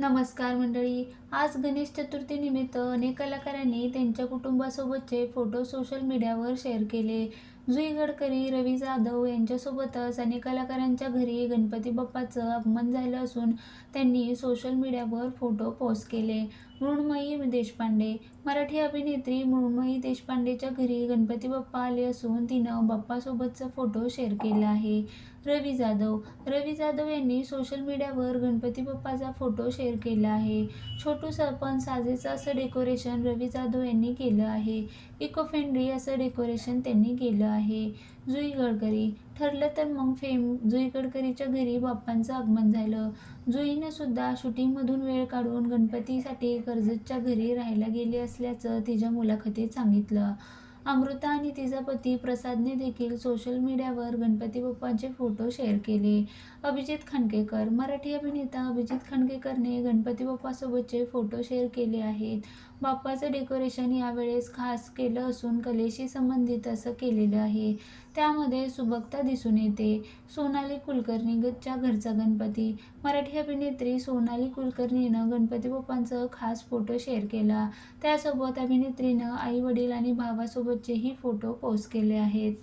नमस्कार मंडळी. आज गणेश चतुर्थीनिमित्त अनेक कलाकारांनी त्यांच्या कुटुंबासोबतचे फोटो सोशल मीडियावर शेअर केले. जुई गडकरी रवी जाधव यांच्यासोबतच अनेक कलाकारांच्या घरी गणपती बाप्पाचं आगमन झालं असून त्यांनी सोशल मीडियावर फोटो पोस्ट केले. मृण्मयी देशपांडे. मराठी अभिनेत्री मृण्मयी देशपांडेच्या घरी गणपती बाप्पा आले असून तिनं बाप्पासोबतचा फोटो शेअर केला आहे. रवी जाधव. रवी जाधव यांनी सोशल मीडियावर गणपती बाप्पाचा फोटो शेअर केला आहे. छोटू पण साजेचं असं डेकोरेशन रवी जाधव यांनी केलं आहे. इको फ्रेंडली असं डेकोरेशन त्यांनी केलं आहे. जुई गडकरी. ठरलं तर मग फेम जुई गडकरीच्या घरी बाप्पांचं आगमन झालं. जुईने सुद्धा शूटिंगमधून वेळ काढून गणपतीसाठी कर्जतच्या घरी राहायला गेली असल्याचं तिच्या मुलाखतीत सांगितलं. अमृता आणि तिचा पती प्रसादने देखील सोशल मीडियावर गणपती बाप्पांचे फोटो शेअर केले. अभिजित खानकेकर मराठी अभिनेता अभिजित खानकेकरने गणपती बाप्पासोबतचे फोटो शेअर केले आहेत. बाप्पाचं डेकोरेशन यावेळेस खास केलं असून कलेशी संबंधित असं केलेलं आहे. त्यामध्ये सुबकता दिसून येते. सोनाली कुलकर्णीच्या घरचा गणपती. मराठी अभिनेत्री सोनाली कुलकर्णीनं गणपती बाप्पांचं खास फोटो शेअर केला. त्यासोबत अभिनेत्रीनं आई वडील आणि भावासोबत रोजचेही फोटो पोस्ट केले आहेत.